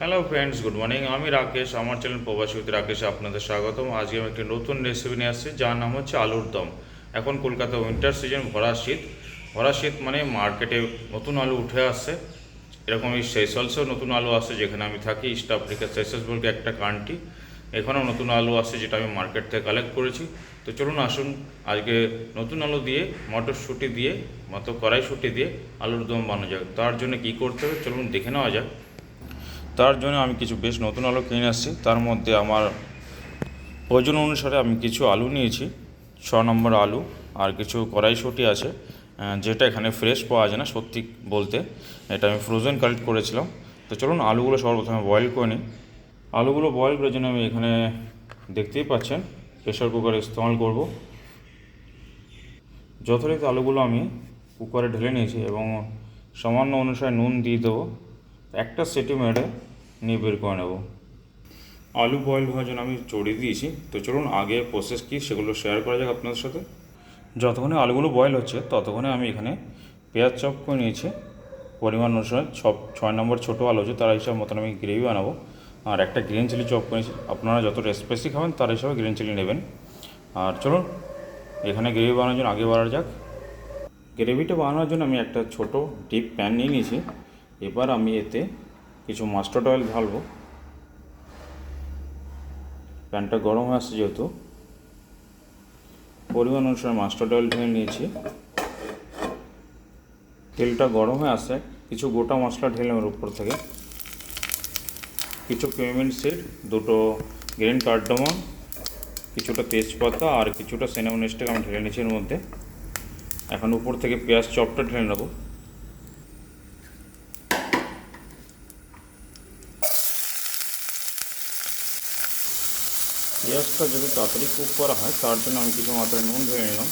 Hello friends good morning আমি রাকেশ, আমার channel প্রবাসী রাকেশে আপনাদের স্বাগতম। আজকে আমি একটি নতুন রেসিপি নিয়ে আসছি, যার নাম হচ্ছে আলুর দম। এখন কলকাতা উইন্টার সিজন ভরা শীত। ভরা শীত মানে মার্কেটে নতুন আলু উঠে আসছে। এরকম এই সেসলসেও নতুন আলু আসছে, যেখানে আমি থাকি ইস্ট আফ্রিকা সেসেলস বলতে একটা কান্ট্রি এখানেও নতুন আলু আসে যেটা আমি মার্কেট থেকে কালেক্ট করেছি। তো চলুন আসুন, আজকে নতুন আলু দিয়ে, মটরশুঁটি দিয়ে, মতো কড়াইশুঁটি দিয়ে আলুর দম বানানো যাক। তার জন্য কী করতে হবে? চলুন দেখে নেওয়া যাক। তার জন্য আমি কিছু বেশ নতুন আলু কিনে আসছি। তার মধ্যে আমার প্রয়োজন অনুসারে আমি কিছু আলু নিয়েছি, ছ নম্বর আলু আর কিছু কড়াইশুঁটি আছে যেটা এখানে ফ্রেশ পাওয়া যায় না, সত্যি বলতে। এটা আমি ফ্রোজেন কালেক্ট করেছিলাম। তো চলুন আলুগুলো সর্বপ্রথমে বয়েল করে নিই। আলুগুলো বয়েল করার জন্য আমি এখানে দেখতেই পাচ্ছেন প্রেশার কুকারে ইস্তেমাল করব। যথারীতি আলুগুলো আমি কুকারে ঢেলে নিয়েছি এবং সামান্য অনুসারে নুন দিয়ে দেবো। একটা সেটি মেরে নিয়ে বের করে নেব। আলু বয়েল হওয়ার জন্য আমি চড়িয়ে দিয়েছি। তো চলুন আগে প্রসেস কী সেগুলো শেয়ার করা যাক আপনাদের সাথে। যতক্ষণে আলুগুলো বয়েল হচ্ছে, ততক্ষণে আমি এখানে পেঁয়াজ চপ করে নিয়েছি। পরিমাণ অনুসারে ছ, ছয় নম্বর ছোটো আলু আছে, তার হিসাব মতন আমি গ্রেভি বানাবো। আর একটা গ্রিন চিলি চপ করেছি। আপনারা যতটা স্পাইসি খাবেন, তার হিসাবে গ্রিন চিলি নেবেন। আর চলুন, এখানে গ্রেভি বানানোর জন্য আগে বাড়া যাক। গ্রেভিটা বানানোর জন্য আমি একটা ছোট ডিপ প্যান নিয়ে নিয়েছি। এবার আমি এতে কিছু মাস্টার্ড অয়েল ঢালবো। প্যানটা গরম হয়ে আসছে যেহেতু। পরিমাণ অনুসারে মাস্টার্ড অয়েল ঢেলে নিয়েছি। তেলটা গরম হয়ে আসছে। কিছু গোটা মশলা ঢেলে ওর উপর থেকে। কিছু পেমেন্ট সিড, দুটো গ্রিন কার্ডামন, কিছুটা তেজপাতা আর কিছুটা সিনেমন স্টিক আমি ঢেলে নিয়েছি এর মধ্যে। এখন উপর থেকে পেঁয়াজ চপটা ঢেলে নেব। পেঁয়াজটা যদি তাড়াতাড়ি কুক করা হয়, তার জন্য আমি কিছু মাত্রায় নুন ধরে নিলাম।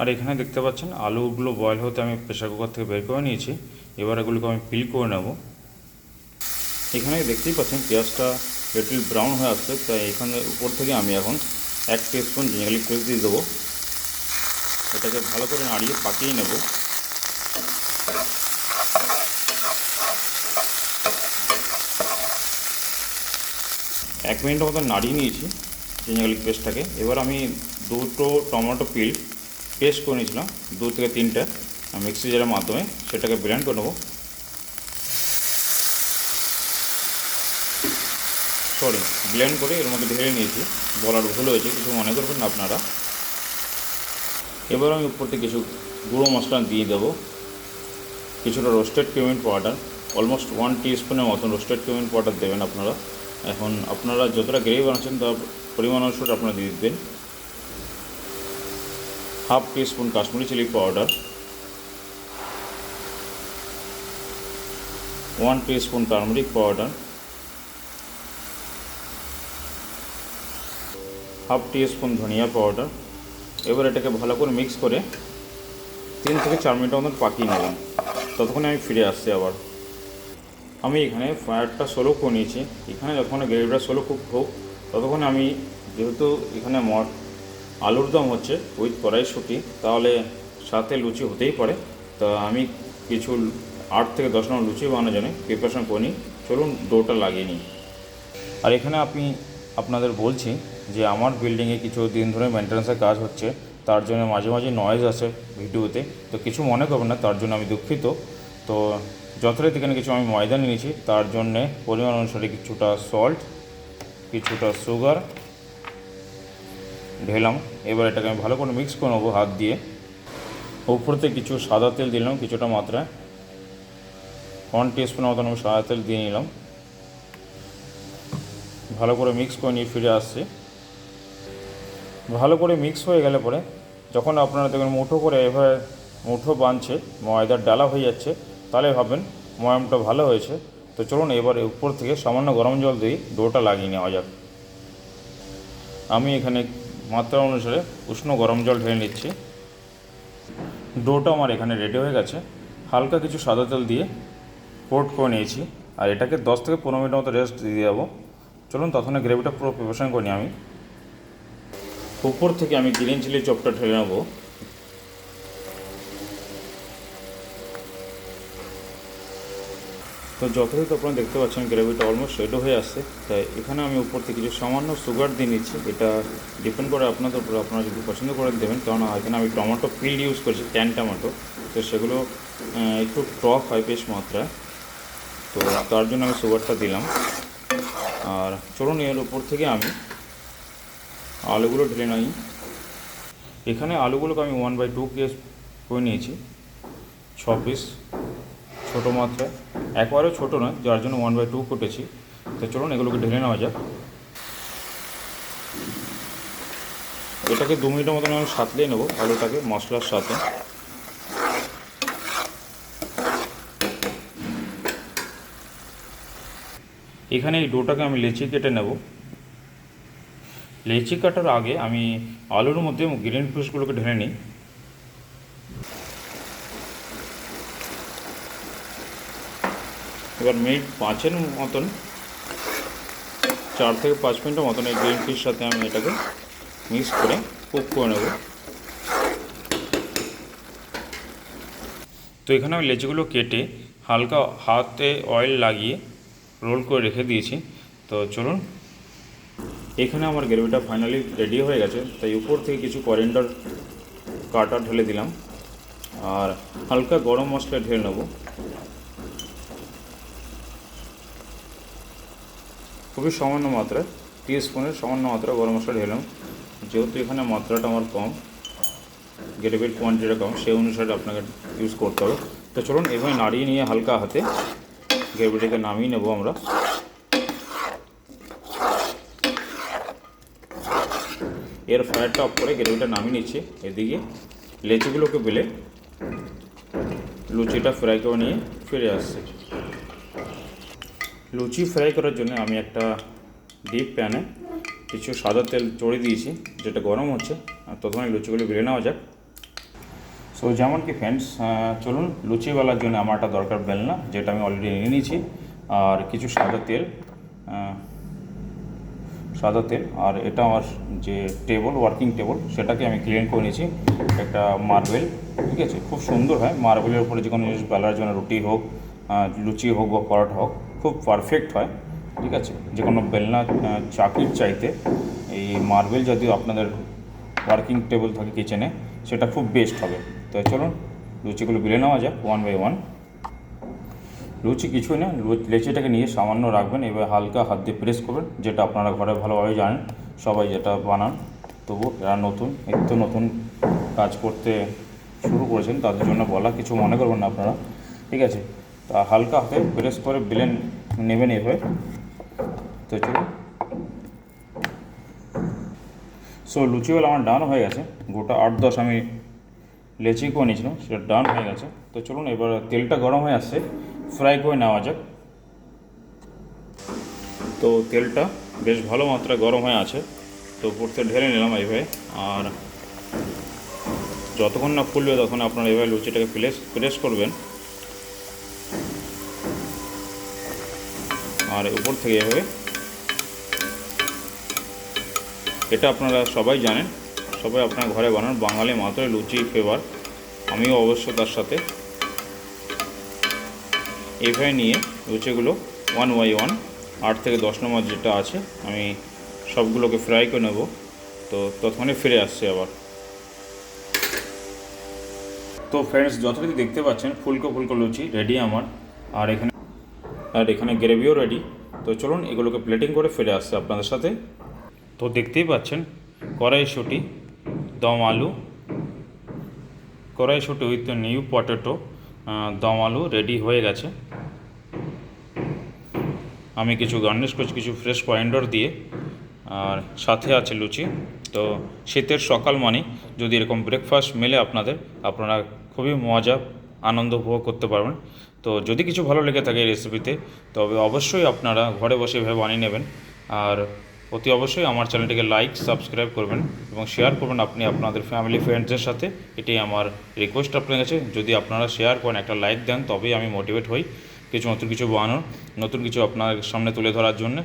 আর এখানে দেখতে পাচ্ছেন, আলুগুলো বয়েল হতে আমি প্রেশার কুকার থেকে বের করে নিয়েছি। এবার এগুলোকে আমি ফিল করে নেব। এখানে দেখতেই পাচ্ছেন, পেঁয়াজটা লিটল ব্রাউন হয়ে আসছে। তাই এখানে উপর থেকে আমি এখন এক স্পুন জিঙ্গালি পেস্ট দিয়ে দেবো। এটাকে ভালো করে নাড়িয়ে পাকিয়ে নেব। এক মিনিটের মতো নাড়িয়ে নিয়েছি জিঞ্জার গার্লিক পেস্টটাকে এবার আমি দুটো টমেটো পিল পেস্ট করে নিয়েছিলাম, দু থেকে তিনটে মিক্সি জারের মাধ্যমে। সেটাকে ব্লেন্ড করে নেব। সরি ব্লেন্ড করে এর মধ্যে ঢেলে নিয়েছি। বলার ভুল হয়েছে, কিছু মনে করবেন না আপনারা। এবার আমি উপর থেকে কিছু গুঁড়ো মশলা দিয়ে দেবো। কিছুটা রোস্টেড পেমেন্ট পাউডার অলমোস্ট ওয়ান স্পুনের মতন রোস্টেড পেমেন্ট পাউডার দেবেন আপনারা। এখন আপনারা যতটা গ্রেভি বানাচ্ছেন, তার পরিমাণ অনুসারে আপনারা দিয়ে দিবেন half spoon Kashmiri chilli powder, one spoon turmeric powder, half spoon ধনিয়া পাউডার। এবার এটাকে ভালো করে মিক্স করে তিন থেকে চার মিনিটের মতন পাকিয়ে নেবেন ততক্ষণে আমি ফিরে আসছি আবার। আমি এখানে ফায়ারটা স্লো করে নিয়েছি। এখানে যখন গ্রেভিটা স্লো কুক হোক, ততক্ষণে আমি যেহেতু এখানে মট আলুর দম হচ্ছে উইথ কড়াইশুটি, তাহলে সাথে লুচি হতেই পারে। তা আমি কিছু আট থেকে দশ নম্বর লুচি বানানোর জন্য প্রিপারেশন করে নিই। চলুন ডোটা লাগিয়ে নিই। আর এখানে আপনি, আপনাদের বলছি যে আমার বিল্ডিংয়ে কিছু দিন ধরে মেনটেন্যান্সের কাজ হচ্ছে, তার জন্য মাঝে মাঝে নয়েজ আসে ভিডিওতে। তো কিছু মনে করবেন না, তার জন্য আমি দুঃখিত। তো যথারীতি এখানে কিছু আমি ময়দা নিয়েছি, তার জন্যে পরিমাণ অনুসারে কিছুটা সল্ট কিছুটা সুগার ঢেলাম। এবার এটাকে আমি ভালো করে মিক্স করে নেব হাত দিয়ে। উপরতে কিছু সাদা তেল দিলাম কিছুটা মাত্রায়। ওয়ান টিস্পুন মতন আমি সাদা তেল দিয়ে নিলাম। ভালো করে মিক্স করে নিয়ে ফিরে আসছি। ভালো করে মিক্স হয়ে গেলে পরে যখন আপনারা দেখবেন মুঠো করে এভাবে মুঠো বাঁধছে ময়দার ডালা হয়ে যাচ্ছে, তাহলে ভাববেন ময়ামটা ভালো হয়েছে। তো চলুন এবার উপর থেকে সামান্য গরম জল দিয়ে ডোটা লাগিয়ে নেওয়া যাক। আমি এখানে মাত্রা অনুসারে উষ্ণ গরম জল ঢেলে নিচ্ছি। ডোটা আমার এখানে রেডি হয়ে গেছে। হালকা কিছু সাদা তেল দিয়ে কোট করে নিয়েছি। আর এটাকে দশ থেকে পনেরো মিনিট মতো রেস্ট দিয়ে দেবো। চলুন তখন গ্রেভিটা পুরো প্রিপারেশন করি আমি। উপর থেকে আমি গ্রিন চিলি চপটা ঢেলে নেব। তো যথাযথ আপনারা দেখতে পাচ্ছেন গ্রেভিটা অলমোস্ট রেডি হয়ে আসছে। তাই এখানে আমি উপর থেকে কিছু সামান্য সুগার দিয়ে নিচ্ছি, এটা ডিপেন্ড করে আপনাদের উপর আপনারা যদি পছন্দ করে দেবেন। কারণ এখানে আমি টমেটো পিল ইউজ করছি ক্যান টমেটো তো সেগুলো একটু টক হয় বেশ মাত্রায়। তো তার জন্য আমি সুগারটা দিলাম। আর চলুন এর উপর থেকে আমি আলুগুলো ঢেলে নিই। এখানে আলুগুলোকে আমি ওয়ান বাই টু কেস করে নিয়েছি। ছ পিস ছোটো মাত্রায়। একবারেও ছোটো নয়, যার জন্য ওয়ান বাই টু কেটেছি তো চলুন এগুলোকে ঢেলে নেওয়া যাক। এটাকে দু মিনিটের মতন আমি সাতলে নেব, আলুটাকে মশলার সাথে। এখানে এই ডোটাকে আমি লেচি কেটে নেব। লেচি কাটার আগে আমি আলুর মধ্যে গ্রিন পিসগুলোকে ঢেলে নিই। এবার মিনিট পাঁচের মতন, চার থেকে পাঁচ মিনিটের মতন এই গ্রিন পিস সাথে আমি এটাকে মিক্স করে কুক করে নেব। তো এখানে আমি লেচিগুলো কেটে হালকা হাতে অয়েল লাগিয়ে রোল করে রেখে দিয়েছি। তো চলুন, এখানে আমার গ্রেভিটা ফাইনালি রেডি হয়ে গেছে। তাই উপর থেকে কিছু করিয়েন্ডার কাটা ঢেলে দিলাম। আর হালকা গরম মশলা ঢেলে নেব। খুবই সামান্য মাত্রায় টি স্পুনের সামান্য মাত্রা গরম মশলা ঢেলাম যেহেতু এখানে মাত্রাটা আমার কম গ্রেভির কোয়ান্টিটিটা কম, সেই অনুসারে আপনাকে ইউজ করতে হবে। তো চলুন, এভাবে নাড়িয়ে নিয়ে হালকা হাতে গ্রেভিটাকে নামিয়ে নেব আমরা। এর ফায়ারটা অফ করে গ্রেভিটা নামিয়ে নিচ্ছি। এদিকে লেচিগুলোকে বেলে লুচিটা ফ্রাই করে নিয়ে ফিরে আসছে। লুচি ফ্রাই করার জন্য আমি একটা ডিপ প্যানে কিছু সাদা তেল চড়ে দিয়েছি, যেটা গরম হচ্ছে। আর এই লুচিগুলো বেলে নেওয়া যাক। সো যেমন কি ফ্রেন্ডস চলুন, লুচি বেলার জন্য আমার একটা দরকার বেলনা, যেটা আমি অলরেডি নিয়ে নিয়েছি। আর কিছু সাদা তেল সাদা তেল। আর এটা আমার যে টেবল ওয়ার্কিং টেবল সেটাকে আমি ক্লিন করে নিয়েছি। একটা মার্বেল ঠিক আছে? খুব সুন্দর, হয়? মার্বেলের উপরে যে কোনো জিনিস বেলার জন্য রুটি হোক লুচি হোক বা পরোটা হোক খুব পারফেক্ট হয়, ঠিক আছে? যে কোনো বেলনা চাকির চাইতে এই মার্বেল জাতীয় আপনাদের ওয়ার্কিং টেবিল থাকে কিচেনে সেটা খুব বেস্ট হবে। তো চলুন, লুচিগুলো বেলে নেওয়া যাক ওয়ান বাই ওয়ান লুচি কিছুই না লেচিটাকে নিয়ে সামান্য রাখবেন, এবার হালকা হাত দিয়ে প্রেস করবেন, যেটা আপনারা ঘরে ভালোভাবে জানেন, সবাই যেটা বানান। তবু এরা নতুন একটু নতুন কাজ করতে শুরু করেছেন, তাদের জন্য বলা, কিছু মনে করবেন না আপনারা, ঠিক আছে? তা হালকা হাতে প্রেস করে বেলেন নেবেন এভাবে। তো চলুন সো লুচিগুলো আমার ডান হয়ে গেছে। গোটা আট দশ আমি লেচি করে নিয়েছিলাম, সেটা ডান হয়ে গেছে। তো চলুন, এবার তেলটা গরম হয়ে আসছে ফ্রাই করে নেওয়া যাক। তো তেলটা বেশ ভালো মাত্রায় গরম হয়ে আছে। তো পড়তে ঢেলে নিলাম এইভাবে। আর যতক্ষণ না ফুলবে তখন আপনারা এভাবে লুচিটাকে প্রেস প্রেস করবেন। আর উপর থেকে এভাবে। এটা আপনারা সবাই জানেন, সবাই আপনার ঘরে বানান। বাঙালি মাত্রই লুচি ফেভার আমিও অবশ্য তার সাথে। এইভাবে নিয়ে লুচিগুলো ওয়ান বাই ওয়ান আট থেকে দশ নম্বর যেটা আছে, আমি সবগুলোকে ফ্রাই করে নেব। তো ততক্ষণে ফিরে আসছে আবার। তো ফ্রেন্ডস যথারীতি দেখতে পাচ্ছেন, ফুলকো ফুলকো লুচি রেডি আমার। আর এখানে আর এখানে গ্রেভিও রেডি তো চলুন এগুলোকে প্লেটিং করে ফিরে আসছে আপনাদের সাথে। তো দেখতেই পাচ্ছেন, কড়াইশুঁটি, দম আলু, কড়াইশুঁটি উইথ নিউ পটেটো দম আলু রেডি হয়ে গেছে। আমি কিছু গার্নিশ করছি, কিছু ফ্রেশ পয়েন্ডর দিয়ে। আর সাথে আছে লুচি। তো শীতের সকাল মানে যদি এরকম ব্রেকফাস্ট মেলে আপনাদের, আপনারা খুবই মজা, আনন্দ উপভোগ করতে পারবেন। তো যদি কিছু ভালো লেগে থাকে এই রেসিপিতে তবে অবশ্যই আপনারা ঘরে বসে এভাবে বানিয়ে নেবেন। আর অতি অবশ্যই আমার চ্যানেলটিকে লাইক সাবস্ক্রাইব করবেন এবং শেয়ার করবেন আপনি আপনাদের ফ্যামিলি ফ্রেন্ডসদের সাথে। এটাই আমার রিকোয়েস্ট আপনার কাছে। যদি আপনারা শেয়ার করেন, একটা লাইক দেন, তবেই আমি মোটিভেট হই কিছু নতুন কিছু বানানোর, নতুন কিছু আপনার সামনে তুলে ধরার জন্য।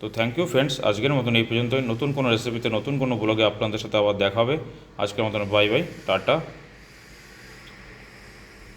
তো থ্যাংক ইউ ফ্রেন্ডস আজকের মতন এই পর্যন্তই। নতুন কোনো রেসিপিতে নতুন কোনো ব্লগে আপনাদের সাথে আবার দেখা হবে আজকের মতন বাই বাই টাটা।